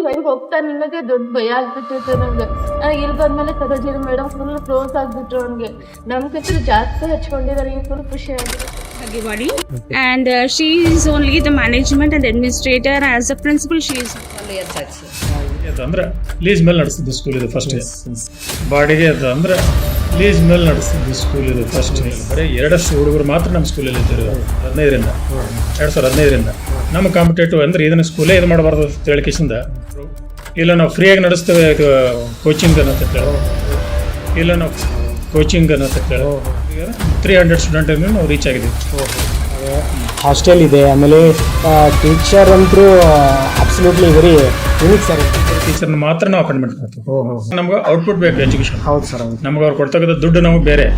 School ಹೆಂಗ್ ಹೋಗ್ತಾ ಅನ್ನೋದೇ ದೊಡ್ಡ ಭಯ ಆಗ್ಬಿಟ್ಟಿತ್ತು ನಂಗೆ ಆ, ಇಲ್ಲಿ ಬಂದ್ಮೇಲೆ ಸರೋಜಿನಿ ಮೇಡಮ್ ಫುಲ್ ಕ್ಲೋಸ್ ಆಗ್ಬಿಟ್ರು ಅವ್ನಿಗೆ. ನಮ್ ಕತ್ರ ಜಾಸ್ತಿ ಹಚ್ಕೊಂಡಿದ್ದಾರೆ ಫುಲ್ ಖುಷಿ ಆಗಿದೆ. Bhagewadi, and uh, she is only the management and administrator. As a principal, she is ಅದು ಅಂದ್ರೆ ಲೀಸ್ ಮೇಲೆ ನಡೆಸಿದ್ದು ಸ್ಕೂಲ್ ಇದು ಫಸ್ಟ್ ಬಾಡಿಗೆ ಅದು ಅಂದ್ರೆ ಲೀಸ್ ಮೇಲೆ ನಡೆಸಿದ್ದು ಸ್ಕೂಲ್ ಇದು ಫಸ್ಟ್ ಬರೀ ಎರಡಷ್ಟು ಹುಡುಗರು ಮಾತ್ರ ನಮ್ಮ ಸ್ಕೂಲಲ್ಲಿ ಇದ್ದರು ಹದಿನೈದರಿಂದ. ಎರಡು ಸಾವಿರದ ಹದಿನೈದರಿಂದ. ನಮ್ಮ ಕಾಂಪಿಟೇಟಿವ್ ಅಂದ್ರೆ ಇದನ್ನ ಸ್ಕೂಲೇ ಇದು ಮಾಡಬಾರ್ದು ಅಂತ ಹೇಳಿ ಇಲ್ಲ ನಾವು ಫ್ರೀಯಾಗಿ ನಡೆಸ್ತೇವೆ ಇದು ಕೋಚಿಂಗ್ ಅನ್ನೋ ಹೇಳಿ ಇಲ್ಲ ನಾವು ಕೋಚಿಂಗ್ ಅನ್ನೋ ಕೇಳೋ. ತ್ರೀ ಹಂಡ್ರೆಡ್ ಸ್ಟೂಡೆಂಟ್ ನಾವು ರೀಚ್ ಆಗಿದ್ದೀವಿ. ಹಾಸ್ಟೆಲ್ ಇದೆ ಆಮೇಲೆ ಟೀಚರ್ ಅಂತೂ ಅಬ್ಸಲ್ಯೂಟ್ಲಿ ವೆರಿ ಯೂನಿಕ್ ಸರ್. ಟೀಚರ್ನ ಮಾತ್ರ ನಾವು ಅಪಾಯಿಂಟ್ಮೆಂಟ್ ಮಾಡ್ತೀವಿ. ನಮ್ಗೆ ಔಟ್ಪುಟ್ ಬೇಕು ಎಜುಕೇಶನ್ ಹೌದು ಸರ್ ಹೌದು. ನಮ್ಗೆ ಅವ್ರು ಕೊಡ್ತಕ್ಕಂಥ ದುಡ್ಡು ನಮಗೆ ಬೇರೆ.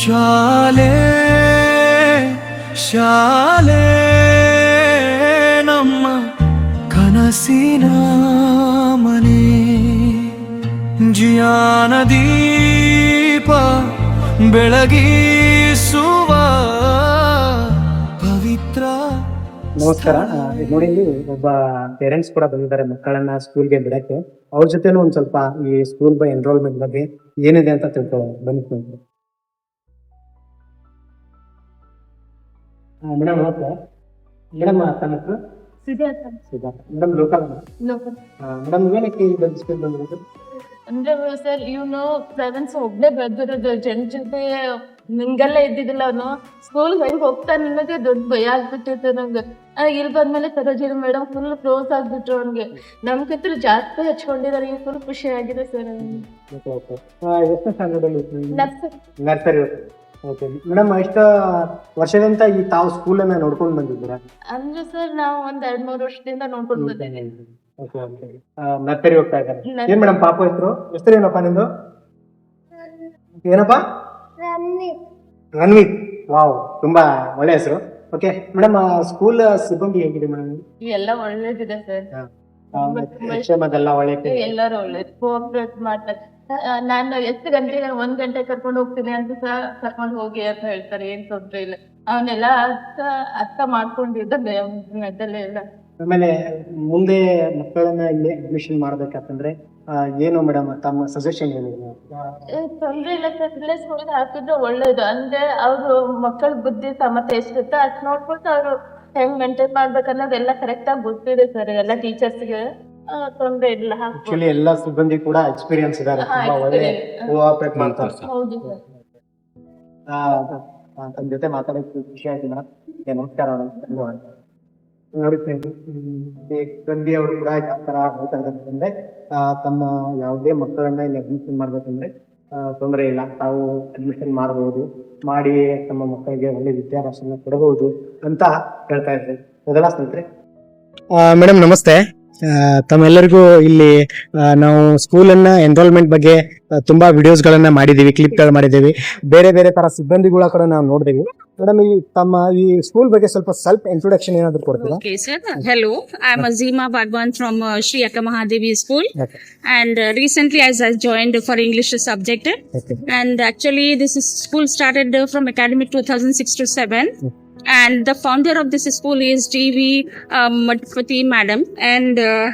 ಶಾಲೆ ಶಾಲೆ ನಮ್ಮ ಕನಸಿನ ಜಿಯಾನ ದೀಪ ಬೆಳಗಿಸುವ ಪವಿತ್ರ ನಮಸ್ಕಾರ. ನೋಡಿ ಇಲ್ಲಿ ಒಬ್ಬ ಪೇರೆಂಟ್ಸ್ ಕೂಡ ಬಂದಿದ್ದಾರೆ ಮಕ್ಕಳನ್ನ ಸ್ಕೂಲ್ಗೆ ಬಿಡಕ್ಕೆ. ಅವ್ರ ಜೊತೆನೂ ಒಂದ್ ಸ್ವಲ್ಪ ಈ ಸ್ಕೂಲ್ ಬೈ ಎನ್ರೋಲ್ಮೆಂಟ್ ಬಗ್ಗೆ ಏನಿದೆ ಅಂತ ತಿಳ್ಕೊಳ್ಳೋಣ ಬನ್ನಿ ಮೇಡಮ್ ನಮಸ್ತೆ ಮೇಡಮ್ ತಮ್ಮ ಹೆಸರು Siddhartha. Siddhartha. Madam local local madam ಏನಕ್ಕೆ ಈ ಬಂದು ಸ್ಕೂಲ್ ಬಂದಿರೋದು? ಅಂದ್ರೆ ಸರ್ ಇವನು ಸೆವೆನ್ಸ್ ಒಬ್ಬನೇ ಬರ್ದಿರೋದು ಜನ ಜೊತೆ ನಿಂಗೆಲ್ಲ ಇದ್ದಿದ್ದಿಲ್ಲ ಅವನು. ಸ್ಕೂಲ್ ಹೆಂಗ್ ಹೋಗ್ತಾನೆ ಅನ್ನೋದೇ ದೊಡ್ಡ ಭಯ ಆಗ್ಬಿಟ್ಟಿತ್ತು ನಂಗೆ. ಇಲ್ಲಿ ಬಂದ್ಮೇಲೆ ಸರೋಜಿನಿ ಮೇಡಮ್ ಫುಲ್ ಕ್ಲೋಸ್ ಆಗ್ಬಿಟ್ರು ಅವ್ನಿಗೆ. ನಮ್ ಹತ್ರ ಜಾಸ್ತಿ ಹಚ್ಕೊಂಡಿದ್ದಾರೆ ಈಗ ಫುಲ್ ಖುಷಿ ಆಗಿದೆ ಸರ್ ಸ್ಟ್ಯಾಂಡರ್ಡ್ ಅಲ್ಲಿ ನರ್ಸರಿ ಓಕೆ ಮೇಡಮ್ ಎಷ್ಟು ವರ್ಷದಿಂದ ಈ ತಾವು ಸ್ಕೂಲನ್ನ ನೋಡ್ಕೊಂಡು ಬಂದಿದ್ದೀರಾ? ಅಂದ್ರೆ ಸರ್ ನಾವು ಒಂದ್ ಎರಡ್ ಮೂರು ವರ್ಷದಿಂದ ನೋಡ್ಕೊಂಡು ಬಂದೇನೆ ನರ್ಸರಿ ಹೋಗ್ತಾ ಇದ್ದಾರೆ. ಏನ್ ಮೇಡಮ್ ಪಾಪ ಹೆಸರು? ಹೆಸರು ಏನಪ್ಪ ನಿಂದು ಏನಪ್ಪ? ರನ್ವಿತ್ ವಾವ್ ತುಂಬಾ ಒಳ್ಳೆ ಹೆಸರು. ಓಕೆ ಮೇಡಮ್ ಸ್ಕೂಲ್ ಸಿಬ್ಬಂದಿ ಹೇಗಿದೆ ಮೇಡಮ್ ಎಲ್ಲ ಒಳ್ಳೇದಿದೆ ಸರ್. ಕ್ಷೇಮದೆಲ್ಲ ಒಳ್ಳೆ ಎಲ್ಲರೂ ಒಳ್ಳೆ ಕೋಆಪರೇಟ್ ಮಾಡ್ತಾರೆ. ನಾನು ಎಷ್ಟು ಗಂಟೆಗೆ ಒಂದ್ ಗಂಟೆ ಕರ್ಕೊಂಡು ಹೋಗ್ತೀನಿ ಅಂತ ಸಹ ಕರ್ಕೊಂಡು ಹೋಗಿ ಅಂತ ಹೇಳ್ತಾರೆ. ಏನ್ ತೊಂದ್ರೆ ಇಲ್ಲ. ಅವನ್ನೆಲ್ಲ ಅರ್ಥ ಅರ್ಥ ಮಾಡ್ಕೊಂಡಿದ್ದ ಮೆದಲ್ಲೇ ಇಲ್ಲ ಆಮೇಲೆ ಮುಂದೆ ಮಕ್ಕಳನ್ನ ಇಲ್ಲಿ ಅಡ್ಮಿಷನ್ ಮಾಡ್ಬೇಕಂತಂದ್ರೆ ಏನು ಮೇಡಮ್ ತಮ್ಮ ಸಜೆಷನ್ ಏನು ತೊಂದ್ರೆ ಇಲ್ಲ ಸರ್ ಇಲ್ಲೇ ಸ್ಕೂಲ್ಗೆ ಹಾಕಿದ್ರೆ ಒಳ್ಳೇದು. ಅಂದ್ರೆ ಅವರು ಮಕ್ಕಳ ಬುದ್ಧಿ ಸಾಮರ್ಥ್ಯ ಎಷ್ಟಿರುತ್ತೆ ಅಷ್ಟ್ ನೋಡ್ಬಿಟ್ಟು ಅವರು ಹೆಂಗ್ ಮೇಂಟೈನ್ ಮಾಡ್ಬೇಕು ಅನ್ನೋದೆಲ್ಲ ಕರೆಕ್ಟ್ ಆಗಿ ಗೊತ್ತಿದೆ ಸರ್ ಎಲ್ಲ ಟೀಚರ್ಸ್ಗೆ ತೊಂದ್ರೆ ಇಲ್ಲ. ಆಕ್ಚುಲಿ ಎಲ್ಲಾ ಸಿಬ್ಬಂದಿ ಕೂಡ ಎಕ್ಸ್ಪೀರಿಯನ್ಸ್ ಇದಾರೆ. ತುಂಬಾ ಒಳ್ಳೆ experience. ಕೋಆಪರೇಟ್ ಮಾಡ್ತಾರೆ ಹೌದು ಸರ್ ತಮ್ಮ ಜೊತೆ ಮಾತಾಡೋಕೆ ಖುಷಿ ಆಯ್ತು ಮೇಡಮ್ ನಮಸ್ಕಾರ ಮೇಡಮ್ ಧನ್ಯವಾದ ನೋಡಿ ಸ್ನೇಹಿತರೆ, ಹ್ಮ್, ಈ ತಂದೆ ಅವರು ಕೂಡ ಯಾವ ತರ ಹೇಳ್ತಾ ಇದ್ದಾರೆ ತಮ್ಮ ಯಾವುದೇ ಮಕ್ಕಳನ್ನ ಇಲ್ಲಿ ಅಡ್ಮಿಷನ್ ಮಾಡ್ಬೇಕಂದ್ರೆ ತೊಂದರೆ ಇಲ್ಲ. ತಾವು ಅಡ್ಮಿಷನ್ ಮಾಡಬಹುದು ಮಾಡಿ ತಮ್ಮ ಮಕ್ಕಳಿಗೆ ಒಳ್ಳೆ ವಿದ್ಯಾಭ್ಯಾಸನ ಕೊಡಬಹುದು ಅಂತ ಹೇಳ್ತಾ ಇದ್ದಾರೆ. ಮೊದಲ ಸ್ನೇಹಿತರೆ. ಮೇಡಮ್ ನಮಸ್ತೆ. ತಮ್ಮೆಲ್ಲರಿಗೂ ಇಲ್ಲಿ ನಾವು ಸ್ಕೂಲನ್ನ ಎನ್ರೋಲ್ಮೆಂಟ್ ಬಗ್ಗೆ ತುಂಬಾ ವಿಡಿಯೋಸ್ಗಳನ್ನ ಮಾಡಿದೀವಿ ಕ್ಲಿಪ್ಗಳು ಮಾಡಿದೀವಿ ಬೇರೆ ಬೇರೆ ತರ ಸಿಬ್ಬಂದಿಗಳ ಕೂಡ ನಾವು ನೋಡಿದೀವಿ. ಮೇಡಮ್ ಈ ತಮ್ಮ ಈ ಸ್ಕೂಲ್ ಬಗ್ಗೆ ಸ್ವಲ್ಪ ಸ್ವಲ್ಪ ಇಂಟ್ರೊಡಕ್ಷನ್ ಏನಾದ್ರು ಕೊಡ್ತೀರಾ okay, sir. Hello, I'm Azima Bhagwan from uh, Sri Akka Mahadevi School, Okay. and uh, recently as I joined for English subject, Okay. and actually this is school started uh, from academic 2006 to 7 and the founder of this school is gv um, Madhupati madam and uh,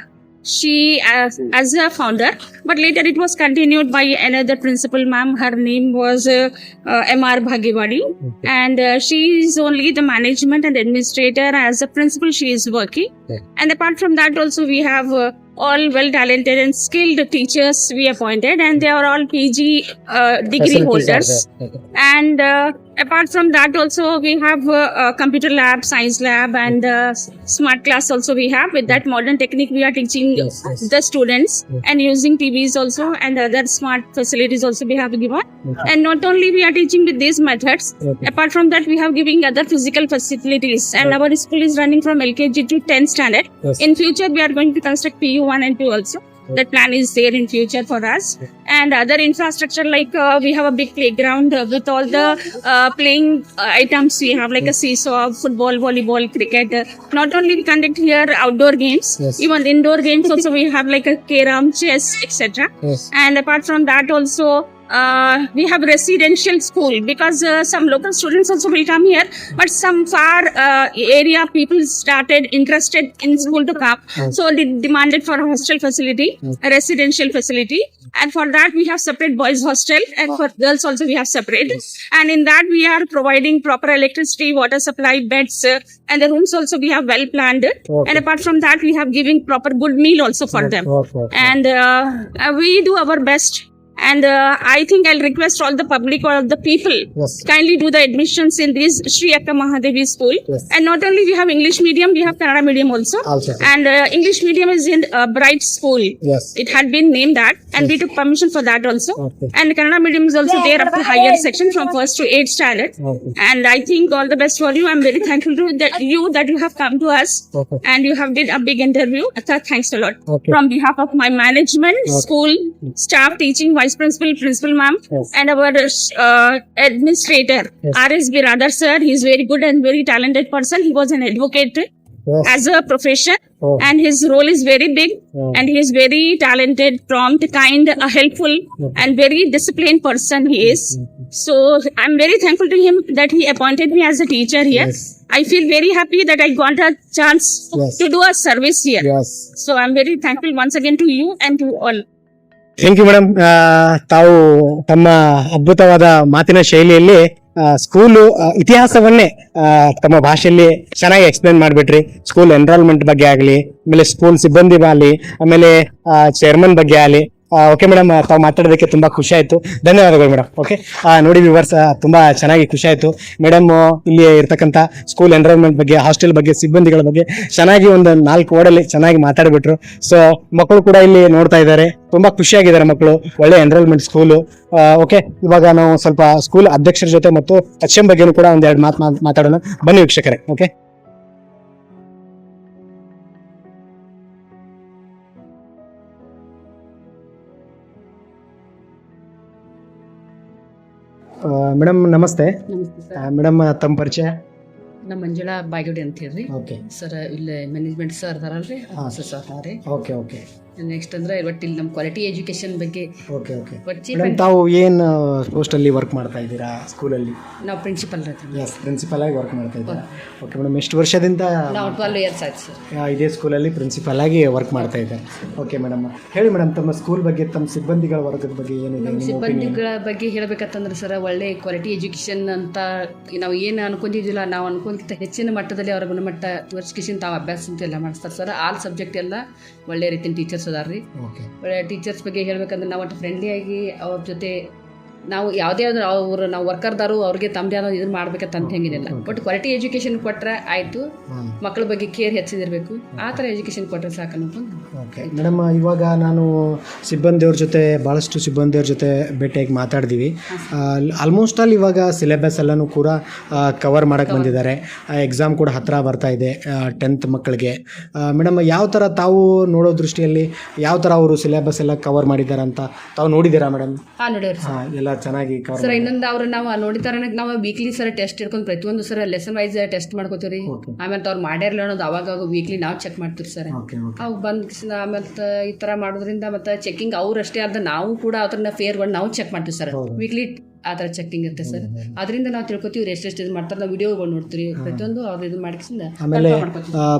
she as, as a founder but later it was continued by another principal ma'am. Her name was uh, uh, mr bhagewadi. And uh, she is only the management and administrator. As a principal she is working. Okay. and apart from that also we have uh, all well talented and skilled teachers we appointed. And they are all pg uh, degree holders. and uh, apart from that also we have uh, a computer lab science lab and uh, smart class also we have with that modern technique we are teaching Yes, yes. the students Yes. and using tvs also and other smart facilities also we have given Okay. and not only we are teaching with these methods Okay. apart from that we have giving other physical facilities and Right. our school is running from lkg to 10th standard in future we are going to construct pu 1 and 2 also that plan is there in future for us and other infrastructure like uh, we have a big playground uh, with all the uh, playing uh, items we have like a seesaw football volleyball cricket Uh, not only we conduct here outdoor games Yes. even indoor games also we have like a carom chess etc Yes. and apart from that also uh, we have residential school because uh, some local students also will come here but some far uh, area people started interested in school to come. So they demanded for a hostel facility a residential facility. And for that we have separate boys hostel and for girls also we have separate. And in that we are providing proper electricity water supply beds uh, and the rooms also we have well planned. And apart from that we have giving proper good meal also for them. And uh, uh, we do our best and uh, i think i'll request all the public or the people Yes. kindly do the admissions in this Sri Akka Mahadevi school Yes. and not only we have english medium we have kannada medium also Also. and uh, english medium is in uh, bright school Yes. it had been named that and we took permission for that also Okay. and kannada medium is also there up to higher section from first to eighth standard Okay. and i think all the best for you i'm very thankful to that you that you have come to us Okay. and you have did a big interview Acha, thanks a lot Okay. from behalf of my management school staff teaching vice principal principal ma'am Yes. and our uh, administrator Yes. rsb radar sir he's very good and very talented person he was an advocate Yes. as a profession Oh. and his role is very big Oh. and he is very talented prompt kind uh, helpful and very disciplined person he is so i'm very thankful to him that he appointed me as a teacher here Yes. i feel very happy that i got a chance Yes. to do a service here Yes. so i'm very thankful once again to you and to all thank you madam ತಾವು ತಮ್ಮ ಅದ್ಭುತವಾದ ಮಾತಿನ ಶೈಲಿಯಲ್ಲಿ school ಇತಿಹಾಸವನ್ನೇ ತಮ್ಮ ಭಾಷೆಯಲ್ಲಿ ಚೆನ್ನಾಗಿ explain ಮಾಡಿಬಿಟ್ರಿ. School enrolment ಬಗ್ಗೆ ಆಗಲಿ, ಆಮೇಲೆ ಸ್ಕೂಲ್ ಸಿಬ್ಬಂದಿ ಆಗಲಿ, ಆಮೇಲೆ ಚೇರ್ಮನ್ ಬಗ್ಗೆ ಆಗಲಿ ಓಕೆ ಮೇಡಮ್ ತಾವು ಮಾತಾಡೋದಕ್ಕೆ ತುಂಬಾ ಖುಷಿ ಆಯಿತು ಧನ್ಯವಾದಗಳು ಮೇಡಮ್ ಓಕೆ ನೋಡಿ ವಿವರ್ಸ್ ತುಂಬಾ ಚೆನ್ನಾಗಿ ಖುಷಿ ಆಯಿತು ಮೇಡಮ್ ಇಲ್ಲಿ ಇರ್ತಕ್ಕಂಥ ಸ್ಕೂಲ್ ಎನ್ರೋಲ್ಮೆಂಟ್ ಬಗ್ಗೆ ಹಾಸ್ಟೆಲ್ ಬಗ್ಗೆ, ಸಿಬ್ಬಂದಿಗಳ ಬಗ್ಗೆ ಚೆನ್ನಾಗಿ ಒಂದು ನಾಲ್ಕು ಓಡಲ್ಲಿ ಚೆನ್ನಾಗಿ ಮಾತಾಡಿಬಿಟ್ರು. ಸೊ ಮಕ್ಕಳು ಕೂಡ ಇಲ್ಲಿ ನೋಡ್ತಾ ಇದ್ದಾರೆ. ತುಂಬಾ ಖುಷಿಯಾಗಿದ್ದಾರೆ ಮಕ್ಕಳು. ಒಳ್ಳೆ ಎನ್ರೋಲ್ಮೆಂಟ್ ಸ್ಕೂಲು ಓಕೆ ಇವಾಗ ನಾವು ಸ್ವಲ್ಪ ಸ್ಕೂಲ್ ಅಧ್ಯಕ್ಷರ ಜೊತೆ ಮತ್ತು ಎಚ್ ಎಂ ಬಗ್ಗೆನೂ ಕೂಡ ಒಂದೆರಡು ಮಾತು ಮಾತಾಡೋಣ. ಬನ್ನಿ ವೀಕ್ಷಕರೇ ಓಕೆ ಮೇಡಮ್ ನಮಸ್ತೆ. ಮೇಡಮ್ ತಮ್ಮ ಪರಿಚಯ? ನಮ್ಮ ಮಂಜುಳಾ ಬಾಯ್ಗುಡಿ ಅಂತ ಹೇಳ್ರಿ ಓಕೆ. ಸರ್ ಇಲ್ಲಿ ಮ್ಯಾನೇಜ್ಮೆಂಟ್ ಸರ್ ಅದಾರಲ್ರಿ. ಹಾಂ. Sir sir. Okay okay. Next ಅಂದ್ರೆ ಒಟ್ಟು ಇಲ್ಲಿ ನಮ್ಮ ಕ್ವಾಲಿಟಿ ಎಜುಕೇಶನ್ ಬಗ್ಗೆ. ಓಕೆ ಓಕೆ ಮೇಡಮ್ ತಾವು ಏನು ಪೋಸ್ಟಲ್ಲಿ ವರ್ಕ್ ಮಾಡ್ತಾ ಇದ್ದೀರಾ ಸ್ಕೂಲಲ್ಲಿ ನಾವು ಪ್ರಿನ್ಸಿಪಲ್ ಎಸ್ ಪ್ರಿನ್ಸಿಪಲ್ ಆಗಿ ವರ್ಕ್ ಮಾಡ್ತಾ ಇದ್ದೀರಾ? ಓಕೆ ಮೇಡಮ್ ಎಷ್ಟು ವರ್ಷದಿಂದ ನಾವು ಟ್ವೆಲ್ ಇಯರ್ಸ್ ಆಯ್ತು ಸರ್ ಇದೇ ಸ್ಕೂಲಲ್ಲಿ ಪ್ರಿನ್ಸಿಪಲ್ ಆಗಿ ವರ್ಕ್ ಮಾಡ್ತಾ ಇದ್ದಾರೆ ಓಕೆ ಮೇಡಮ್ ಹೇಳಿ ಮೇಡಮ್ ತಮ್ಮ ಸ್ಕೂಲ್ ಬಗ್ಗೆ ತಮ್ಮ ಸಿಬ್ಬಂದಿಗಳ ವರ್ಗದ ಬಗ್ಗೆ ಏನಿದೆ? ನಮ್ಮ ಸಿಬ್ಬಂದಿಗಳ ಬಗ್ಗೆ ಹೇಳಬೇಕಂತಂದ್ರೆ ಸರ್ ಒಳ್ಳೆ ಕ್ವಾಲಿಟಿ ಎಜುಕೇಶನ್ ಅಂತ ನಾವು ಏನು ಅನ್ಕೊಂಡಿದ್ದಿಲ್ಲ ನಾವು ಅನ್ಕೊಂಡ್ಕಿಂತ ಹೆಚ್ಚಿನ ಮಟ್ಟದಲ್ಲಿ ಅವರ ಗುಣಮಟ್ಟ ತೋರಿಸ್ಕಿಸಿನ ತಾವು ಅಭ್ಯಾಸ ಅಂತ ಎಲ್ಲ ಮಾಡಿಸ್ತಾರೆ ಸರ್ ಆಲ್ ಸಬ್ಜೆಕ್ಟ್ ಎಲ್ಲ ಒಳ್ಳೆ ರೀತಿಯ ಟೀಚರ್ಸ್ ಅದಾರ ರೀ ಟೀಚರ್ಸ್ ಬಗ್ಗೆ ಹೇಳ್ಬೇಕಂದ್ರೆ ನಾವು ಒಟ್ಟು ಫ್ರೆಂಡ್ಲಿ ಆಗಿ ಅವ್ರ ಜೊತೆ ನಾವು ಯಾವುದೇ ಆದ್ರೂ ಅವರು ನಾವು ವರ್ಕರ್ದಾರು ಅವ್ರಿಗೆ ತಮ್ಮದೇ ಆದ ಇದನ್ನ ಮಾಡ್ಬೇಕಂತ ಅಂತ ಹೆಂಗಿದಿಲ್ಲ ಬಟ್ ಕ್ವಾಲಿಟಿ ಎಜುಕೇಶನ್ ಕೊಟ್ಟರೆ ಆಯಿತು. ಮಕ್ಕಳ ಬಗ್ಗೆ ಕೇರ್ ಹೆಚ್ಚಿದಿರಬೇಕು. ಆ ಥರ ಎಜುಕೇಶನ್ ಕೊಟ್ಟರೆ ಸಾಕು ಅನ್ಕೊಂಡು ಓಕೆ. ಮೇಡಮ್ ಇವಾಗ ನಾನು ಸಿಬ್ಬಂದಿಯವ್ರ ಜೊತೆ ಭಾಳಷ್ಟು ಸಿಬ್ಬಂದಿಯವ್ರ ಜೊತೆ ಭೇಟಿಯಾಗಿ ಮಾತಾಡಿದೀವಿ. ಆಲ್ಮೋಸ್ಟ್ ಆಲ್ ಇವಾಗ ಸಿಲೆಬಸ್ ಎಲ್ಲನೂ ಕೂಡ ಕವರ್ ಮಾಡಕ್ಕೆ ಬಂದಿದ್ದಾರೆ. ಎಕ್ಸಾಮ್ ಕೂಡ ಹತ್ತಿರ ಬರ್ತಾ ಇದೆ ಟೆಂತ್ ಮಕ್ಕಳಿಗೆ ಮೇಡಮ್ ಯಾವ ಥರ ತಾವು ನೋಡೋ ದೃಷ್ಟಿಯಲ್ಲಿ ಯಾವ ಥರ ಅವರು ಸಿಲೆಬಸ್ ಎಲ್ಲ ಕವರ್ ಮಾಡಿದ್ದಾರೆ ಅಂತ ತಾವು ನೋಡಿದ್ದೀರಾ ಮೇಡಮ್? ಹಾಂ ಎಲ್ಲ ಚೆನ್ನಾಗಿ ಸರ್ ಇನ್ನೊಂದು ಅವ್ರು ನಾವು ನೋಡಿತಾರ ನಾವು ವೀಕ್ಲಿ ಸರ್ ಟೆಸ್ಟ್ ಇಟ್ಕೊಂಡು ಪ್ರತಿಯೊಂದು ಸರ್ ಲೆಸನ್ ವೈಸ್ ಟೆಸ್ಟ್ ಮಾಡ್ಕೋತೀವಿ ಆಮೇಲೆ ಅವ್ರು ಮಾಡ್ಯಾರಲ್ಲ ಅನ್ನೋದು ಅವಾಗ ವೀಕ್ಲಿ ನಾವು ಚೆಕ್ ಮಾಡ್ತೀವಿ ಸರ್. ಅವು ಬಂದು ಆಮೇಲೆ ಈ ಥರ ಮಾಡೋದ್ರಿಂದ ಮತ್ತೆ ಚೆಕಿಂಗ್ ಅವ್ರು ಅಷ್ಟೇ ಅರ್ಧ ನಾವು ಕೂಡ ಅವ್ರನ್ನ ಫೇರ್ ಒಂದು ನಾವು ಚೆಕ್ ಮಾಡ್ತೀವಿ ಸರ್. ವೀಕ್ಲಿ ಆ ಥರ ಚೆಕಿಂಗ್ ಇರುತ್ತೆ ಸರ್. ಅದರಿಂದ ನಾವು ತಿಳ್ಕೊತೀವಿ ಇವ್ರು ಎಷ್ಟೆಷ್ಟು ಇದು ಮಾಡ್ತಾರೆ ನಾವು ವಿಡಿಯೋಗಳು ನೋಡ್ತೀವಿ. ಪ್ರತಿಯೊಂದು ಅವ್ರು ಇದು ಮಾಡಿಸಿಂದ ಆಮೇಲೆ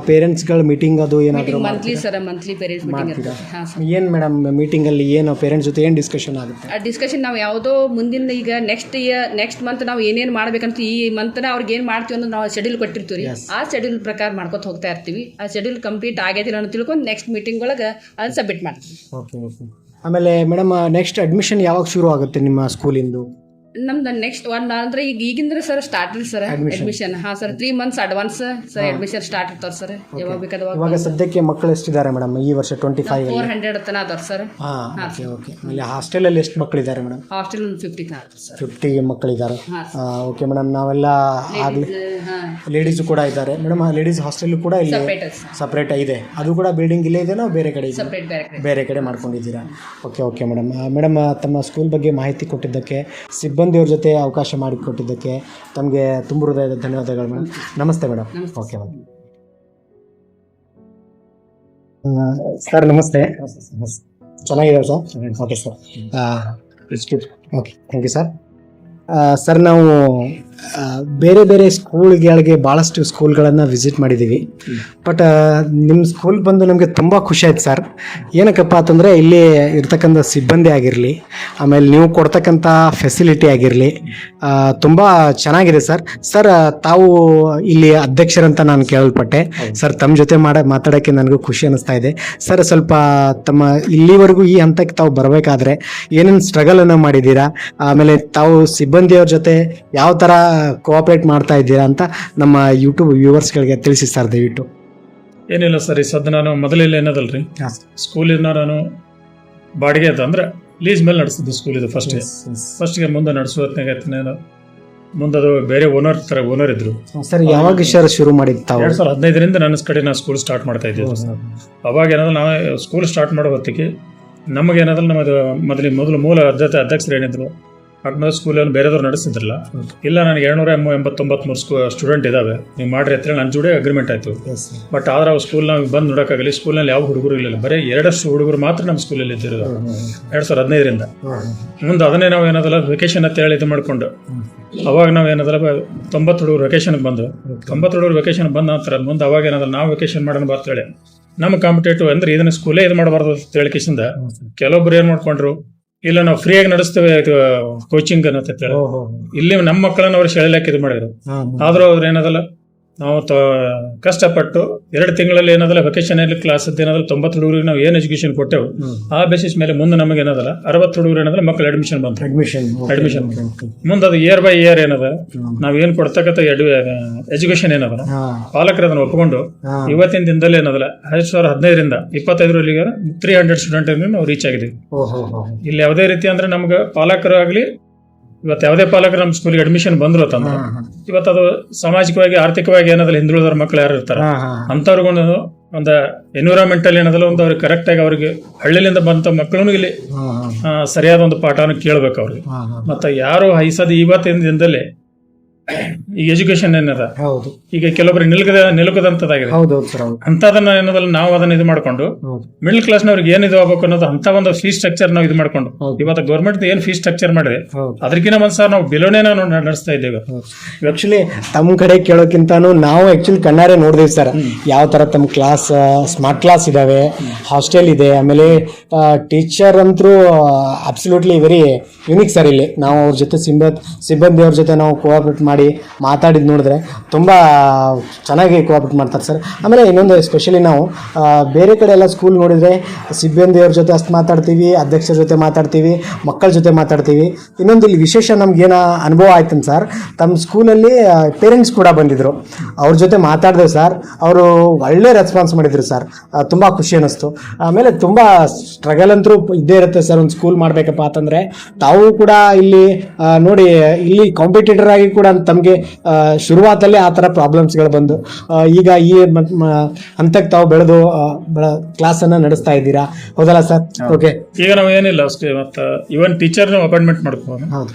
ಪೇರೆಂಟ್ಸ್ಗಳ ಮೀಟಿಂಗ್ ಅದು ಏನಾದರೂ monthly sir monthly parents meeting ಇರುತ್ತೆ. ಹಾಂ ಸರ್. ಏನು ಮೇಡಮ್ ಮೀಟಿಂಗಲ್ಲಿ ಏನು ಪೇರೆಂಟ್ಸ್ ಜೊತೆ ಏನು ಡಿಸ್ಕಷನ್ ಆಗುತ್ತೆ? ಆ ಡಿಸ್ಕಷನ್ ನಾವು ಯಾವುದೋ ಮುಂದಿನ ಈಗ ನೆಕ್ಸ್ಟ್ ಇಯರ್ ನೆಕ್ಸ್ಟ್ ಮಂತ್ ನಾವು ಏನೇನು ಮಾಡ್ಬೇಕಂತ ಈ ಮಂತ್ನ ಅವ್ರಿಗೆ ಏನು ಮಾಡ್ತೀವಿ ಅನ್ನೋದು ನಾವು ಶೆಡ್ಯೂಲ್ ಕೊಟ್ಟಿರ್ತೀವಿ ರೀ. ಆ ಶೆಡ್ಯೂಲ್ ಪ್ರಕಾರ ಮಾಡ್ಕೊತ ಹೋಗ್ತಾ ಇರ್ತೀವಿ. ಆ ಶೆಡ್ಯೂಲ್ ಕಂಪ್ಲೀಟ್ ಆಗೈತಿಲ್ಲ ಅನ್ನೋ ತಿಳ್ಕೊಂಡು ನೆಕ್ಸ್ಟ್ ಮೀಟಿಂಗ್ ಒಳಗೆ ಅದನ್ನ ಸಬ್ಮಿಟ್ ಮಾಡ್ತೀವಿ. ಓಕೆ ಓಕೆ ಆಮೇಲೆ ಮೇಡಮ್ ನೆಕ್ಸ್ಟ್ ಅಡ್ಮಿಷನ್ ಯಾವಾಗ ಶುರು ಆಗುತ್ತೆ ನಿಮ್ಮ ಸ್ಕೂಲಿಂದು ನಮ್ದು ನೆಕ್ಸ್ಟ್ ಒನ್ ಅಂದ್ರೆ ಈಗ ಈಗಿಂದ್ರೆ ಸರ್ ಸ್ಟಾರ್ಟ್ ರೀ ಸರ್ ಅಡ್ಮಿಷನ್ ಹಾಂ sir three months advance sir admission start ಇರ್ತಾರೆ ಸರ್ ಯಾವಾಗ ಬೇಕಾದ ಇವಾಗ ಸದ್ಯಕ್ಕೆ ಮಕ್ಕಳು ಎಷ್ಟಿದ್ದಾರೆ ಮೇಡಮ್ ಈ ವರ್ಷ ಟ್ವೆಂಟಿ ಫೈವ್ ಫೋರ್ ಹಂಡ್ರೆಡ್ ತನ ಅದಾರ ಸರ್ ಹಾಂ ಓಕೆ ಓಕೆ ಆಮೇಲೆ ಹಾಸ್ಟೆಲಲ್ಲಿ ಎಷ್ಟು ಮಕ್ಕಳಿದ್ದಾರೆ ಮೇಡಮ್ ಹಾಸ್ಟೆಲ್ ಒಂದು ಫಿಫ್ಟಿ ಸರ್ ಫಿಫ್ಟಿ ಮಕ್ಕಳಿದ್ದಾರೆ ಓಕೆ ಮೇಡಮ್ ನಾವೆಲ್ಲ ಆಗಲಿ ಲೇಡೀಸ್ ಕೂಡ ಇದ್ದಾರೆ. ಮೇಡಮ್ ಆ ಲೇಡೀಸ್ ಹಾಸ್ಟೆಲ್ ಕೂಡ ಇಲ್ಲಿ ಸಪ್ರೇಟ್ ಇದೆ. ಅದು ಕೂಡ ಬಿಲ್ಡಿಂಗ್ ಇಲ್ಲೇ ಇದೆನೋ ಬೇರೆ ಕಡೆ ಇದೆ ಸಪ್ರೇಟ್ ಬೇರೆ ಕಡೆ. ಬೇರೆ ಕಡೆ ಮಾಡ್ಕೊಂಡಿದ್ದೀರಾ? ಓಕೆ ಓಕೆ ಮೇಡಮ್ ಮೇಡಮ್ ತಮ್ಮ ಸ್ಕೂಲ್ ಬಗ್ಗೆ ಮಾಹಿತಿ ಕೊಟ್ಟಿದ್ದಕ್ಕೆ ಸಿಬ್ಬಂದಿಯವ್ರ ಜೊತೆ ಅವಕಾಶ ಮಾಡಿಕೊಟ್ಟಿದ್ದಕ್ಕೆ ತಮಗೆ ತುಂಬ ಹೃದಯದ ಧನ್ಯವಾದಗಳು ಮೇಡಮ್. ನಮಸ್ತೆ ಮೇಡಮ್. Okay madam. ಸರ್ ನಮಸ್ತೆ. ಚೆನ್ನಾಗಿದೆ sir? Okay sir. Okay thank you sir. Sir ನಾವು ಬೇರೆ ಬೇರೆ ಸ್ಕೂಲ್ಗಳಿಗೆ ಭಾಳಷ್ಟು ಸ್ಕೂಲ್ಗಳನ್ನು ವಿಸಿಟ್ ಮಾಡಿದ್ದೀವಿ ಬಟ್ ನಿಮ್ಮ ಸ್ಕೂಲ್ ಬಂದು ನಮಗೆ ತುಂಬ ಖುಷಿ ಆಯ್ತು ಸರ್ ಏನಕ್ಕಪ್ಪ ಅಂತಂದರೆ ಇಲ್ಲಿ ಇರ್ತಕ್ಕಂಥ ಸಿಬ್ಬಂದಿ ಆಗಿರಲಿ ಆಮೇಲೆ ನೀವು ಕೊಡ್ತಕ್ಕಂಥ ಫೆಸಿಲಿಟಿ ಆಗಿರಲಿ ತುಂಬ ಚೆನ್ನಾಗಿದೆ ಸರ್ ಸರ್ ತಾವು ಇಲ್ಲಿ ಅಧ್ಯಕ್ಷರಂತ ನಾನು ಕೇಳಲ್ಪಟ್ಟೆ. ಸರ್ ತಮ್ಮ ಜೊತೆ ಮಾಡ ಮಾತಾಡೋಕ್ಕೆ ನನಗೂ ಖುಷಿ ಅನ್ನಿಸ್ತಾ ಇದೆ. ಸರ್ ಸ್ವಲ್ಪ ತಮ್ಮ ಇಲ್ಲಿವರೆಗೂ ಈ ಹಂತಕ್ಕೆ ತಾವು ಬರಬೇಕಾದ್ರೆ ಏನೇನು ಸ್ಟ್ರಗಲನ್ನು ಮಾಡಿದ್ದೀರಾ? ಆಮೇಲೆ ತಾವು ಸಿಬ್ಬಂದಿಯವ್ರ ಜೊತೆ ಯಾವ ಥರ ಕೋಆಪ್ರೇಟ್ ಮಾಡ್ತಾ ಇದ್ದೀರಾ ಅಂತ ನಮ್ಮ ಯೂಟ್ಯೂಬ್ ವ್ಯೂವರ್ಸ್ಗಳಿಗೆ ತಿಳಿಸಿ ಸರ್ ದಯವಿಟ್ಟು. ಏನಿಲ್ಲ ಸರ್ ಈ ಸದ್ಯ ನಾನು ಮೊದಲೆಲ್ಲ ಏನದಲ್ರಿ ಸ್ಕೂಲಿನ ನಾನು ಬಾಡಿಗೆ ಅದು ಅಂದ್ರೆ ಲೀಸ್ ಮೇಲೆ ನಡೆಸಿದ್ದು ಸ್ಕೂಲ್ ಇದು ಫಸ್ಟ್ ಫಸ್ಟ್ಗೆ ಮುಂದೆ ನಡೆಸುವ ಮುಂದೆ ಅದು ಬೇರೆ ಓನರ್ ಥರ ಓನರ್ ಇದ್ರು. ಸರ್ ಯಾವಾಗ ಸರ್ ಶುರು ಮಾಡಿ ಎರಡು ಸಾವಿರದ ಹದಿನೈದರಿಂದ ನನ್ನ ಕಡೆ ನಾನು ಸ್ಕೂಲ್ ಸ್ಟಾರ್ಟ್ ಮಾಡ್ತಾ ಇದ್ದೆ. ಅವಾಗ ಏನಾದ್ರು ನಾವು ಸ್ಕೂಲ್ ಸ್ಟಾರ್ಟ್ ಮಾಡೋ ಹೊತ್ತಿಗೆ ನಮಗೇನಾದ್ರು ನಮ್ಮದು ಮೊದಲಿಗೆ ಮೊದಲು ಮೂಲ ಅಧ್ಯಕ್ಷ ಅಧ್ಯಕ್ಷರು ಏನಿದ್ರು ಅದ್ನ ಸ್ಕೂಲನ್ನು ಬೇರೆದವ್ರು ನಡೆಸಿದ್ರಲ್ಲ? ಇಲ್ಲ ನನಗೆ ಎರಡ್ನೂರ ಎಂಬ ಎಂಬತ್ತೊಂಬತ್ಮೂರು ಸ್ಕೂ ಸ್ಟೂಡೆಂಟ್ ಇದ್ದಾವೆ ನೀವು ಮಾಡ್ರಿ ಹತ್ತಿರ ನನ್ನ ಜೋಡಿ ಅಗ್ರಿಮೆಂಟ್ ಆಯಿತು. ಬಟ್ ಆದ್ರೆ ಅವು ಸ್ಕೂಲ್ ನಾವು ಬಂದು ನೋಡೋಕ್ಕಾಗಲಿ ಸ್ಕೂಲ್ನಲ್ಲಿ ಯಾವ ಹುಡುಗರು ಇರಲಿಲ್ಲ ಬರೀ ಎರಡಷ್ಟು ಹುಡುಗರು ಮಾತ್ರ ನಮ್ಮ ಸ್ಕೂಲಲ್ಲಿ ಇದ್ದಿರೋದು. ಎರಡು ಸಾವಿರದ ಹದಿನೈದರಿಂದ. ಮುಂದೆ ಅದನ್ನೇ ನಾವು ಏನದಲ್ಲ ವೆಕೇಶನ್ ಅಂತ ಹೇಳಿ ಇದು ಮಾಡಿಕೊಂಡು. ಅವಾಗ ನಾವು ಏನದಲ್ಲ ತೊಂಬತ್ತು ಹುಡುಗರು ವೆಕೇಶನ್ಗೆ ಬಂದು ತೊಂಬತ್ತು ಹುಡುಗರು ವೆಕೇಶನ್ ಬಂದ ನಂತರ ಮುಂದೆ ಅವಾಗ ಏನದಲ್ಲ ನಾವು ವೆಕೇಶನ್ ಮಾಡೋಣ ಬರ್ತೇಳಿ ನಮ್ಮ ಕಾಂಪಿಟೇಟಿವ್ ಅಂದ್ರೆ ಇದನ್ನ ಸ್ಕೂಲೇ ಇದು ಮಾಡಬಾರ್ದು ಅಂತ ಹೇಳಿಕಿಸಿಂದ ಕೆಲವೊಬ್ರು ಏನು ಮಾಡ್ಕೊಂಡ್ರು? ಇಲ್ಲ ನಾವು ಫ್ರೀಯಾಗಿ ನಡೆಸ್ತೇವೆ ಇದು ಕೋಚಿಂಗ್ ಅನ್ನೋ ಇಲ್ಲಿ ನಮ್ಮ ಮಕ್ಕಳನ್ನ ಅವ್ರು ಸೆಳೆಯಕ್ಕೆ ಇದು ಮಾಡಿದ್ರು. ಆದ್ರೂ ಅವ್ರು ಏನದಲ್ಲ ನಾವು ತ ಕಷ್ಟಪಟ್ಟು ಎರಡು ತಿಂಗಳಲ್ಲಿ ಏನದಲ್ಲ ವೆಕೇಶನ್ ಅಲ್ಲಿ ಕ್ಲಾಸ್ ಏನದಲ್ಲ ತೊಂಬತ್ತು ಹುಡುಗರಿಗೆ ನಾವು ಏನು ಎಜುಕೇಶನ್ ಕೊಟ್ಟೆವು ಆ ಬೇಸಿಸ್ ಮೇಲೆ ಮುಂದೆ ನಮಗೆ ಏನದಲ್ಲ ಅರವತ್ತು ಹುಡುಗರು ಏನದಲ್ಲ ಮಕ್ಕಳು ಅಡ್ಮಿಷನ್ ಬಂತು. ಅಡ್ಮಿಷನ್ ಅಡ್ಮಿಷನ್ ಮುಂದೆ ಅದು ಇಯರ್ ಬೈ ಇಯರ್ ಏನದ ನಾವು ಏನು ಕೊಡ್ತಕ್ಕಂಥ ಎಜುಕೇಶನ್ ಏನದ ಪಾಲಕರು ಅದನ್ನು ಒಪ್ಕೊಂಡು ಇವತ್ತಿನ ದಿನದಲ್ಲಿ ಏನದಲ್ಲ ಎರಡು ಸಾವಿರದ ಹದಿನೈದರಿಂದ ಇಪ್ಪತ್ತೈದರಲ್ಲಿಗೆ ತ್ರೀ ಹಂಡ್ರೆಡ್ ಸ್ಟೂಡೆಂಟ್ ನಾವು ರೀಚ್ ಆಗಿದ್ದೀವಿ. ಇಲ್ಲಿ ಯಾವುದೇ ರೀತಿ ಅಂದ್ರೆ ನಮ್ಗೆ ಪಾಲಕರು ಆಗ್ಲಿ ಇವತ್ತು ಯಾವುದೇ ಪಾಲಕರು ನಮ್ಮ ಸ್ಕೂಲಿಗೆ ಅಡ್ಮಿಷನ್ ಬಂದ್ರು ಅಂತಂದ್ರೆ ಇವತ್ತು ಅದು ಸಾಮಾಜಿಕವಾಗಿ ಆರ್ಥಿಕವಾಗಿ ಏನಾದ್ರು ಹಿಂದುಳಿದವ್ರ ಮಕ್ಕಳು ಯಾರು ಇರ್ತಾರೆ? ಅಂತವ್ರಿಗೊಂದು ಒಂದು ಎನ್ವಿರಾನ್ಮೆಂಟಲ್ಲಿ ಏನಾದ್ರು ಒಂದು ಅವ್ರಿಗೆ ಕರೆಕ್ಟ್ ಆಗಿ ಅವ್ರಿಗೆ ಹಳ್ಳಿಲಿಂದ ಬಂತ ಮಕ್ಕಳು ಇಲ್ಲಿ ಸರಿಯಾದ ಒಂದು ಪಾಠವನ್ನು ಕೇಳ್ಬೇಕು ಅವ್ರಿಗೆ. ಮತ್ತೆ ಯಾರು ಹೈಸದ ಇವತ್ತಿನ ದಿನದಲ್ಲಿ ಈ ಎಜುಕೇಶನ್ ಏನದ? ಹೌದು. ಈಗ ಕೆಲವೊಬ್ರು ನಿಲ್ಗದ ನಿಲುಕದಂತದಾಗಿದೆ ಹೌದು ಸರ್ ಹೌದು. ಅಂತದನ್ನ ಏನದಲ್ಲ ನಾವು ಅದನ್ನ ಇದು ಮಾಡ್ಕೊಂಡು ಮಿಡಲ್ ಕ್ಲಾಸ್ನವ್ರಿಗೆ ಏನ್ ಇದು ಆಗ್ಬೇಕು ಅನ್ನೋದು ಅಂತ ಒಂದು ಫೀಸ್ ಸ್ಟ್ರಕ್ಚರ್ ನಾವು ಇದು ಮಾಡ್ಕೊಂಡು ಇವತ್ತು ಗೌರ್ಮೆಂಟ್ ಏನ್ ಫೀ ಸ್ಟ್ರಕ್ಚರ್ ಮಾಡಿದೆ ಹೌದು. ಅದಕ್ಕಿಂತ ಒಂದ್ ಸರ್ ನಾವು ಬಿಲೋನೇನ ನಡೆಸ್ತಾ ಇದ್ದೇವೆ ಆಕ್ಚುಲಿ ತಮ್ಮ ಕಡೆ ಕೇಳೋಕ್ಕಿಂತಾನು ನಾವು ಆಕ್ಚುಲಿ ಕಣ್ಣಾರೆ ನೋಡಿದೀವಿ ಸರ್. ಯಾವ ತರ ತಮ್ಮ ಕ್ಲಾಸ್ ಸ್ಮಾರ್ಟ್ ಕ್ಲಾಸ್ ಇದಾವೆ ಹಾಸ್ಟೆಲ್ ಇದೆ ಆಮೇಲೆ ಟೀಚರ್ ಅಂತೂ ಅಬ್ಸಲ್ಯೂಟ್ಲಿ ವೆರಿ ಯುನಿಕ್ ಸರ್ ಇಲ್ಲಿ. ನಾವು ಅವ್ರ ಜೊತೆ ಸಿಬ್ಬಂದಿ ಅವ್ರ ಜೊತೆ ನಾವು ಕೋಆಪರೇಟ್ ಮಾಡಿ ಮಾತಾಡಿದ್ ನೋಡಿದ್ರೆ ತುಂಬ ಚೆನ್ನಾಗಿ ಕೋಆಪ್ರೇಟ್ ಮಾಡ್ತಾರೆ ಸರ್ ಆಮೇಲೆ ಇನ್ನೊಂದು ಎಸ್ಪೆಷಲಿ ನಾವು ಬೇರೆ ಕಡೆ ಎಲ್ಲ ಸ್ಕೂಲ್ ನೋಡಿದರೆ ಸಿಬ್ಬಂದಿಯವ್ರ ಜೊತೆ ಅಷ್ಟು ಮಾತಾಡ್ತೀವಿ, ಅಧ್ಯಕ್ಷರ ಜೊತೆ ಮಾತಾಡ್ತೀವಿ, ಮಕ್ಕಳ ಜೊತೆ ಮಾತಾಡ್ತೀವಿ. ಇನ್ನೊಂದು ಇಲ್ಲಿ ವಿಶೇಷ ನಮಗೇನು ಅನುಭವ ಆಯ್ತು ಸರ್ ತಮ್ಮ ಸ್ಕೂಲಲ್ಲಿ ಪೇರೆಂಟ್ಸ್ ಕೂಡ ಬಂದಿದ್ದರು ಅವ್ರ ಜೊತೆ ಮಾತಾಡಿದೆ ಸರ್ ಅವರು ಒಳ್ಳೆ ರೆಸ್ಪಾನ್ಸ್ ಮಾಡಿದರು ಸರ್ ತುಂಬ ಖುಷಿ ಅನ್ನಿಸ್ತು. ಆಮೇಲೆ ತುಂಬ ಸ್ಟ್ರಗಲ್ ಅಂತರೂ ಇದ್ದೇ ಇರುತ್ತೆ ಸರ್ ಒಂದು ಸ್ಕೂಲ್ ಮಾಡಬೇಕಪ್ಪ ಅಂತಂದರೆ. ತಾವು ಕೂಡ ಇಲ್ಲಿ ನೋಡಿ, ಇಲ್ಲಿ ಕಾಂಪಿಟೇಟರ್ ಆಗಿ ಕೂಡ ತಮಗೆ ಶುರುವಾತಲ್ಲೇ ಆ ಥರ ಪ್ರಾಬ್ಲಮ್ಸ್ಗಳು ಬಂದು ಈಗ ಈ ಹಂತಕ್ಕೆ ತಾವು ಬೆಳೆದು ಕ್ಲಾಸನ್ನು ನಡೆಸ್ತಾ ಇದ್ದೀರಾ? ಹೌದಲ್ಲ ಸರ್ ಓಕೆ ಈಗ ನಾವು ಏನಿಲ್ಲ ಅಷ್ಟೇ ಮತ್ತು ಇವನ್ ಟೀಚರ್ ನಾವು ಅಪಾಯಿಂಟ್ಮೆಂಟ್ ಮಾಡ್ಕೋಬೋದು. ಹೌದು.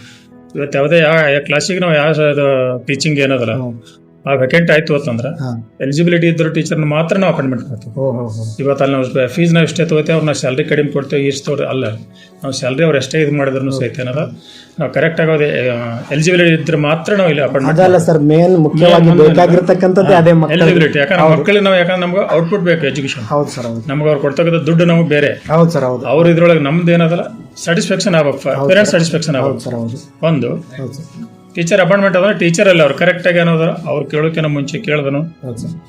ಇವತ್ತು ಯಾವುದೇ ಯಾವ ಕ್ಲಾಸಿಗೆ ನಾವು ಯಾವ ಟೀಚಿಂಗ್ ಏನದಲ್ಲ ಆ ವೆಕೆಂಟ್ ಆಯ್ತು ಅಂತಂದ್ರೆ ಎಲಿಜಿಬಿಲಿಟಿ ಇದ್ದರೂ ಟೀಚರ್ನ ಮಾತ್ರ ನಾವು ಅಪಾಯಿಂಟ್ಮೆಂಟ್ ಮಾಡ್ತೀವಿ ಇವತ್ತು ಅಲ್ಲಿ ನಾವು ಫೀಸ್ ನಾವು ಎಷ್ಟೇ ತಗೋತೇವೆ ಅವ್ರನ್ನ ಸ್ಯಾಲ್ರಿ ಕಡಿಮೆ ಕೊಡ್ತೇವೆ ಇಷ್ಟು ಅಲ್ಲ. ನಾವು ಸ್ಯಾಲ್ರಿ ಅವ್ರು ಎಷ್ಟೇ ಇದು ಮಾಡಿದ್ರು ಸಹಿತ ಏನದ ನಾವು ಕರೆಕ್ಟ್ ಆಗೋದು ಎಲಿಜಿಬಿಲಿಟಿ ಇದ್ರೆ ಮಾತ್ರ ನಾವು ಇಲ್ಲಿ ಅಪಾಯಿಂಟ್ಮೆಂಟ್ ಅದಲ್ಲ ಸರ್ ಮೇನ್ ಮುಖ್ಯವಾಗಿ ಬೇಕಾಗಿರ್ತಕ್ಕಂಥದ್ದು ಅದೇ ಎಲಿಜಿಬಿಲಿಟಿ ಯಾಕಂದ್ರೆ ಮಕ್ಕಳಿಗೆ ನಾವು ಯಾಕಂದ್ರೆ ನಮ್ಗೆ ಔಟ್ಪುಟ್ ಬೇಕು ಎಜುಕೇಶನ್ ಹೌದು ಸರ್ ಹೌದು. ನಮ್ಗೆ ಅವ್ರು ಕೊಡ್ತಕ್ಕಂಥ ದುಡ್ಡು ನಮಗೆ ಬೇರೆ. ಹೌದು ಸರ್ ಹೌದು. ಅವ್ರ ಇದ್ರೊಳಗೆ ನಮ್ದು ಏನದಲ್ಲ ಸ್ಯಾಟಿಸ್ಫ್ಯಾಕ್ಷನ್ ಆಗ್ಬೇಕು. ಪೇರೆಂಟ್ ಸ್ಯಾಟಿಸ್ಫ್ಯಾಕ್ಷನ್ ಆಗ್ಬೇಕು. ಸರ್ ಹೌದು. ಒಂದು ಟೀಚರ್ ಅಪಾಯಿಂಟ್ಮೆಂಟ್ ಅಂದ್ರೆ ಟೀಚರ್ ಅಲ್ಲ ಅವ್ರು ಕರೆಕ್ಟಾಗಿ ಅನ್ನೋದು ಅವ್ರು ಕೇಳೋಕಿನ ಮುಂಚೆ ಕೇಳಿದನು.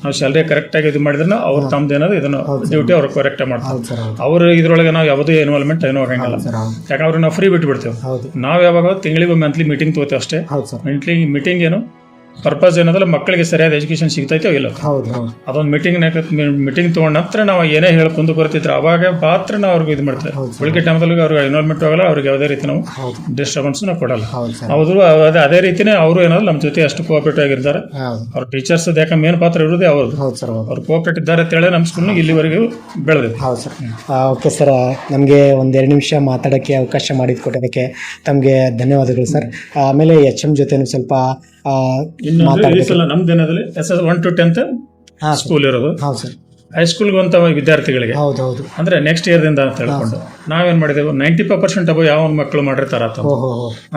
ನಾವು ಸ್ಯಾಲ್ರಿ ಕರೆಕ್ಟಾಗಿ ಇದು ಮಾಡಿದ್ರೆ ಅವ್ರು ತಮ್ದು ಏನಾದ್ರು ಇದನ್ನು ಡ್ಯೂಟಿ ಅವ್ರು ಕರೆಕ್ಟ್ ಮಾಡ್ತಾರೆ. ಅವ್ರ ಇದ್ರೊಳಗೆ ನಾವು ಯಾವುದೇ ಇನ್ವಾಲ್ವ್ಮೆಂಟ್ ಏನೋ ಆಗಂಗಿಲ್ಲ. ಯಾಕಂದ್ರೆ ನಾವು ಫ್ರೀ ಬಿಟ್ಬಿಡ್ತೇವೆ. ಹೌದು. ನಾವು ಯಾವಾಗ ತಿಂಗಳಿಗೆ ಮಂತ್ಲಿ ಮೀಟಿಂಗ್ ತಗೋತೇವೆ ಅಷ್ಟೇ. ಮಂತ್ಲಿ ಮೀಟಿಂಗ್ ಏನು ಪರ್ಪಸ್ ಏನಂದ್ರೆ ಮಕ್ಕಳಿಗೆ ಸರಿಯಾದ ಎಜುಕೇಶನ್ ಸಿಗ್ತೈತೋ ಇಲ್ಲ? ಹೌದು ಹೌದು. ಅದೊಂದು ಮೀಟಿಂಗ್ ಮೀಟಿಂಗ್ ತಗೊಂಡ ನಂತರ ನಾವು ಏನೇ ಹೇಳ್ಕೊಂಡು ಬರ್ತಿದ್ರೆ ಅವಾಗ ಮಾತ್ರ ನಾವು ಅವ್ರಿಗೆ ಇದು ಮಾಡ್ತಾರೆ. ಉಳಿಕೆ ಟೈಮದಲ್ಲಿ ಅವ್ರಿಗೆ ಇನ್ವಾಲ್ವ್ಮೆಂಟ್ ಆಗಲ್ಲ ಅವ್ರಿಗೆ ಯಾವುದೇ ರೀತಿ ನಾವು ಡಿಸ್ಟರ್ಬೆನ್ಸ್ ನಾವು ಕೊಡಲ್ಲ. ಹೌದು ಅದೇ ಅದೇ ರೀತಿನೇ ಅವರು ಏನಾದ್ರು ನಮ್ಮ ಜೊತೆ ಅಷ್ಟು ಕೋಆಪರೇಟಿವ್ ಆಗಿರ್ತಾರೆ. ಅವ್ರ ಟೀಚರ್ಸ್ ಯಾಕೆ ಮೇನ್ ಪಾತ್ರ ಇರೋದೇ ಅವರು ಹೌದು ಸರ್ ಹೌದು. ಅವ್ರು ಕೋಆಪರೇಟ್ ಇದ್ದಾರೆ ಅಂತೇಳಿ ನಮ್ಮ ಸ್ಕೂಲ್ನಾಗ ಇಲ್ಲಿವರೆಗೂ ಬೆಳೆದಿದೆ. ಹೌದು ಸರ್. ಓಕೆ ಸರ್ ನಮಗೆ ಒಂದೆರಡು ನಿಮಿಷ ಮಾತಾಡೋಕ್ಕೆ ಅವಕಾಶ ಮಾಡಿಕೊಟ್ಟೋದಕ್ಕೆ ತಮಗೆ ಧನ್ಯವಾದಗಳು ಸರ್. ಆಮೇಲೆ ಎಚ್ ಎಂ ಜೊತೆನೂ ಸ್ವಲ್ಪ ಈ ಸಲ ನಮ್ಮ ದಿನದಲ್ಲಿ yes yes one to tenth ಹಾಂ ಸ್ಕೂಲ್ ಇರೋದು. ಹೌದು ಸರ್. ಹೈಸ್ಕೂಲ್ಗೆ ಅಂತ ವಿದ್ಯಾರ್ಥಿಗಳಿಗೆ. ಹೌದು ಹೌದು. ಅಂದ್ರೆ ನೆಕ್ಸ್ಟ್ ಇಯರ್ದಿಂದ ಅಂತ ಹೇಳ್ಕೊಂಡು. ನಾವೇನ್ ಮಾಡಿದೆವು? ನೈಂಟಿ ಫೈವ್ ಪರ್ಸೆಂಟ್ ಅಬೋ ಯಾವ ಮಕ್ಕಳು ಮಾಡಿರ್ತಾರ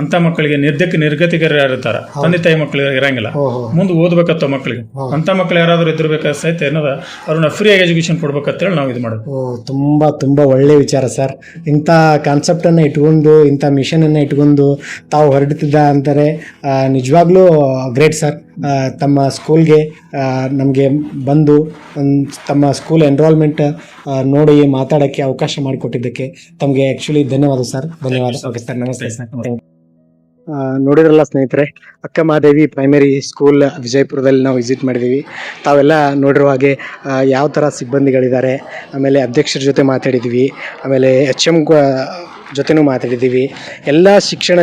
ಅಂತ ಮಕ್ಕಳಿಗೆ ನಿರ್ದಕ್ಕೆ ನಿರ್ಗತಿಗರ ಯಾರು ಇರ್ತಾರ? ತಂದೆ ತಾಯಿ ಮಕ್ಕಳು ಇರಂಗಿಲ್ಲ. ಮುಂದೆ ಓದ್ಬೇಕತ್ತ ಮಕ್ಕಳಿಗೆ ಅಂತ ಮಕ್ಕಳು ಯಾರಾದ್ರೂ ಬೇಕಾದ ಸಹಿತ ಏನದ? ಅವ್ರನ್ನ ಫ್ರೀ ಎಜುಕೇಶನ್ ಕೊಡ್ಬೇಕಂತ ಹೇಳಿ ನಾವು ಇದು ಮಾಡೋದು ತುಂಬಾ ತುಂಬಾ ಒಳ್ಳೆ ಒಳ್ಳೆಯ ವಿಚಾರ ಸರ್ ಇಂಥ ಅನ್ನ ಇಟ್ಕೊಂಡು ಇಂಥ ಅನ್ನ ಇಟ್ಕೊಂಡು ತಾವು ಹೊರಡ್ತಿದ್ದ ಅಂತಾರೆ ನಿಜವಾಗ್ಲೂ ಗ್ರೇಟ್ ಸರ್ ತಮ್ಮ ಸ್ಕೂಲ್ಗೆ ನಮಗೆ ಬಂದು ತಮ್ಮ ಸ್ಕೂಲ್ ಎನ್ರೋಲ್ಮೆಂಟ್ ನೋಡಿ ಮಾತಾಡೋಕ್ಕೆ ಅವಕಾಶ ಮಾಡಿಕೊಟ್ಟಿದ್ದಕ್ಕೆ ತಮಗೆ ಆಕ್ಚುಲಿ ಧನ್ಯವಾದ ಸರ್ ಧನ್ಯವಾದ. ಓಕೆ ಸರ್ ನಮಸ್ತೆ. ಸರ್ ನೋಡಿದ್ರಲ್ಲ ಸ್ನೇಹಿತರೆ ಅಕ್ಕ ಮಹಾದೇವಿ ಪ್ರೈಮರಿ ಸ್ಕೂಲ್ ವಿಜಯಪುರದಲ್ಲಿ ನಾವು ವಿಸಿಟ್ ಮಾಡಿದ್ದೀವಿ ತಾವೆಲ್ಲ ನೋಡಿರುವ ಹಾಗೆ ಯಾವ ಥರ ಸಿಬ್ಬಂದಿಗಳಿದ್ದಾರೆ ಆಮೇಲೆ ಅಧ್ಯಕ್ಷರ ಜೊತೆ ಮಾತಾಡಿದ್ದೀವಿ ಆಮೇಲೆ ಎಚ್ ಎಂ ಜೊತೆನೂ ಮಾತಾಡಿದ್ದೀವಿ. ಎಲ್ಲ ಶಿಕ್ಷಣ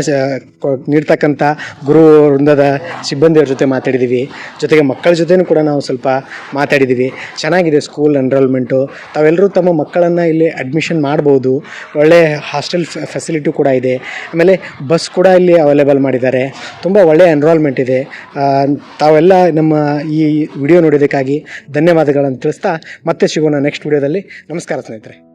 ನೀಡ್ತಕ್ಕಂಥ ಗುರು ವೃಂದದ ಸಿಬ್ಬಂದಿಯವ್ರ ಜೊತೆ ಮಾತಾಡಿದ್ದೀವಿ. ಜೊತೆಗೆ ಮಕ್ಕಳ ಜೊತೆನೂ ಕೂಡ ನಾವು ಸ್ವಲ್ಪ ಮಾತಾಡಿದ್ದೀವಿ. ಚೆನ್ನಾಗಿದೆ ಸ್ಕೂಲ್ ಎನ್ರೋಲ್ಮೆಂಟು ತಾವೆಲ್ಲರೂ ತಮ್ಮ ಮಕ್ಕಳನ್ನು ಇಲ್ಲಿ ಅಡ್ಮಿಷನ್ ಮಾಡ್ಬೋದು. ಒಳ್ಳೆಯ ಹಾಸ್ಟೆಲ್ ಫೆಸಿಲಿಟಿ ಕೂಡ ಇದೆ. ಆಮೇಲೆ ಬಸ್ ಕೂಡ ಇಲ್ಲಿ ಅವೈಲೇಬಲ್ ಮಾಡಿದ್ದಾರೆ. ತುಂಬ ಒಳ್ಳೆಯ ಎನ್ರೋಲ್ಮೆಂಟ್ ಇದೆ. ತಾವೆಲ್ಲ ನಮ್ಮ ಈ ವಿಡಿಯೋ ನೋಡೋದಕ್ಕಾಗಿ ಧನ್ಯವಾದಗಳನ್ನು ತಿಳಿಸ್ತಾ ಮತ್ತೆ ಸಿಗೋಣ ನೆಕ್ಸ್ಟ್ ವಿಡಿಯೋದಲ್ಲಿ ನಮಸ್ಕಾರ ಸ್ನೇಹಿತರೆ.